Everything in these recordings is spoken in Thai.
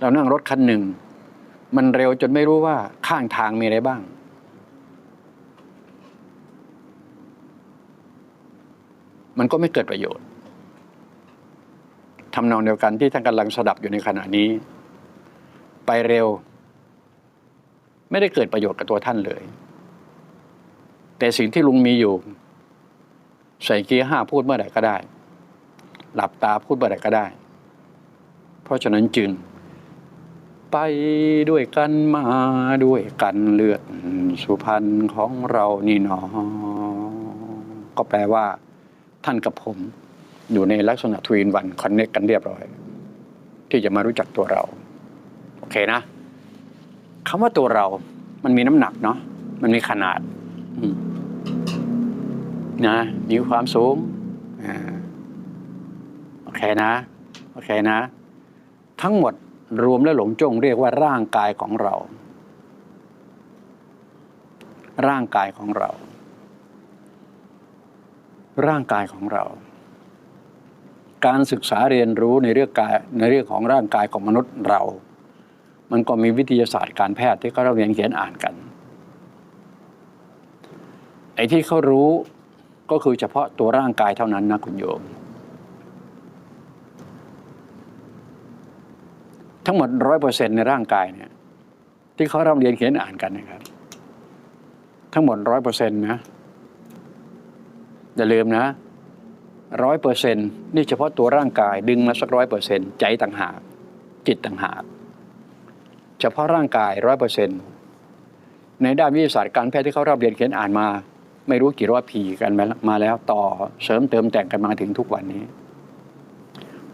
เรานั่งรถคันหนึ่ง มันเร็วจนไม่รู้ว่าข้างทางมีอะไรบ้าง มันก็ไม่เกิดประโยชน์ทำนองเดียวกันที่ท่านกำลังสดับอยู่ในขณะนี้ ไปเร็ว ไม่ได้เกิดประโยชน์กับตัวท่านเลย แต่สิ่งที่ลุงมีอยู่ ใส่เกียร์ห้าพูดเมื่อไหร่ก็ได้ หลับตาพูดเมื่อไหร่ก็ได้ เพราะฉะนั้นจึง ไปด้วยกันมาด้วยกันเลือดสุพรรณของเรานี่หนอ ก็แปลว่าท่านกับผม อยู่ในลักษณะทวีนวันคอนเน c กันเรียบร้อย ที่จะมารู้จักตัวเรา โอเคนะคำว่าตัวเรา มันมีน้ำหนักเนาะมันมีขนาดนะมีความสูงอโอเคนะ โอเคนะ ทั้งหมด รวมและหลงจงเรียกว่าร่างกายของเรา ร่างกายของเรา ร่างกายของเรา การศึกษาเรียนรู้ในเรื่องกายในเรื่องของร่างกายของมนุษย์เรา มันก็มีวิทยาศาสตร์การแพทย์ที่เขาเรียนเขียนอ่านกัน ไอ้ที่เขารู้ก็คือเฉพาะตัวร่างกายเท่านั้นนะคุณโยม ทั้งหมดร้อยเปอร์เซ็นในร่างกายเนี่ย ที่เขาเร่ำเรียนเขียนอ่านกันนะครับ ทั้งหมดร้อยเปอร์เซ็นต์นะอย่าลืมนะร้อยเปอร์เซ็นนี่เฉพาะตัวร่างกายดึงมาสักร้อยเปอร์เซ็นใจต่างหาก จิตต่างหาก เฉพาะร่างกายร้อยเปอร์เซ็นในด้านวิทยาศาสตร์การแพทย์ที่เขาเร่ำเรียนเขียนอ่านมา ไม่รู้กี่ร้อยปีกันมาแล้วต่อเสริมเติมแต่งกันมาถึงทุกวันนี้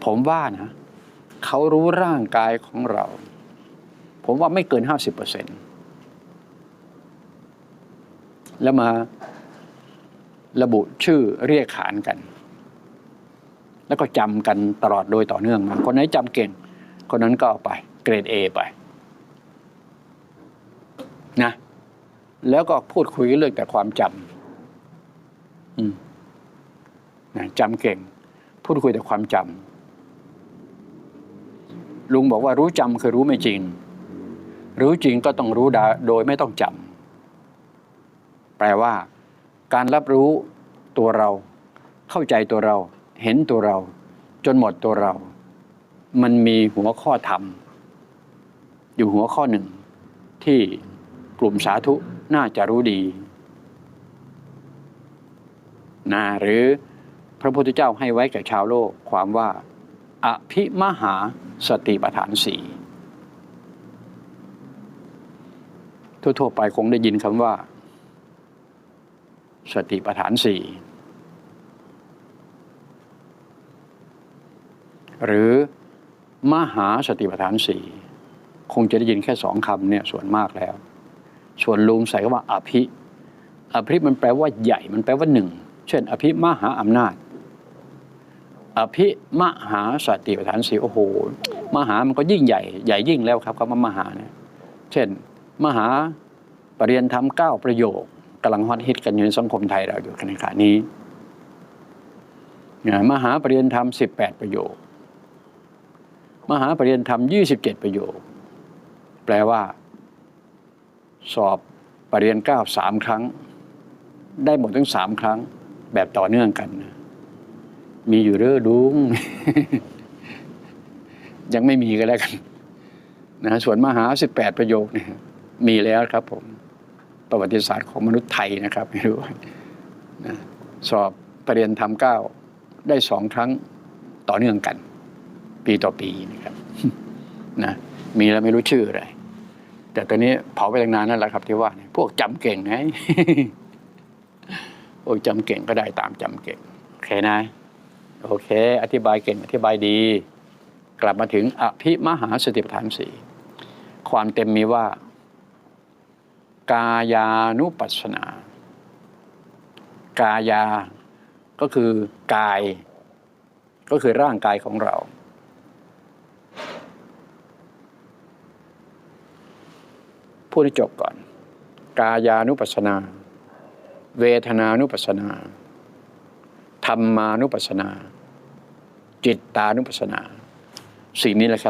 ผมว่านะ เขารู้ร่างกายของเรา ผมว่าไม่เกินห้าสิบเปอร์เซ็นแล้วมาระบุชื่อเรียกขานกัน แล้วก็จำกันตลอดโดยต่อเนื่องมา คนไหนจำเก่ง คนนั้นก็เอาไป เกรดเอไปนะแล้วก็พูดคุยเรื่องแต่ความจำนะจำเก่ง พูดคุยแต่ความจำ ลุงบอกว่ารู้จำคือรู้ไม่จริง รู้จริงก็ต้องรู้โดยไม่ต้องจำแปลว่า การรับรู้ตัวเรา เข้าใจตัวเรา เห็นตัวเรา จนหมดตัวเรา มันมีหัวข้อธรรม อยู่หัวข้อหนึ่ง ที่กลุ่มสาธุน่าจะรู้ดีนะหรือพระพุทธเจ้าให้ไว้แก่ชาวโลกความว่า อภิมหาสติปัฏฐานสี่ทั่วๆไปคงได้ยินคำว่า สติปัฏฐานสี่หรือมหาสติปัฏฐานสี่คงจะได้ยินแค่สองคำเนี่ยส่วนมากแล้ว ส่วนลุงใส่คำว่าอภิ อภิมันแปลว่าใหญ่มันแปลว่าหนึ่ง เช่น อภิมหาอำนาจ อภิมหาสติปัฏฐานสีโอ้โหมหามันก็ยิ่งใหญ่ใหญ่ยิ่งแล้วครับคำว่ามหาเนี่ยเช่น มหาปรริยนธรรมเก้าประโยคกำลังฮอตฮิตกันอยู่ในสังคมไทยเราอยู่ในขณะนี้มหาปรริยนธรรมสิบแปดประโยค มหาปรริยนธรรมยี่สิบเจ็ดประโยค แปลว่า สอบปรริญญาเก้าสามครั้ง ได้หมดทั้งสามครั้งแบบต่อเนื่องกันนะ มีอยู่เรื่อดุงยังไม่มีก็แล้วกันนะส่วนมหาสิบแปดประโยคเนี่ยมีแล้วครับ ผม ประวัติศาสตร์ของมนุษย์ไทยนะครับไม่รู้นะสอบปรริญญาธรรมเก้าได้สองครั้งต่อเนื่องกัน ปีต่อปีนะครับนะมีแล้วไม่รู้ชื่ออะไรแต่ตอนนี้เผาไปตั้งนานนั่นแหละครับ ที่ว่าพวกจำเก่งไงพวกจำเก่งก็ได้ตามจำเก่งโอเคนะ โอเค อธิบายเก่งอธิบายดี กลับมาถึงอภิมหาสติปัฏฐานสี่ความเต็มมีว่า กายานุปัสสนา กายาก็คือกาย ก็คือร่างกายของเรา พูดให้จบก่อน กายานุปัสสนา เวทนานุปัสสนา ธรรมานุปัสสนา จิตตานุปัสสนา สิ่งนี้แหละครับ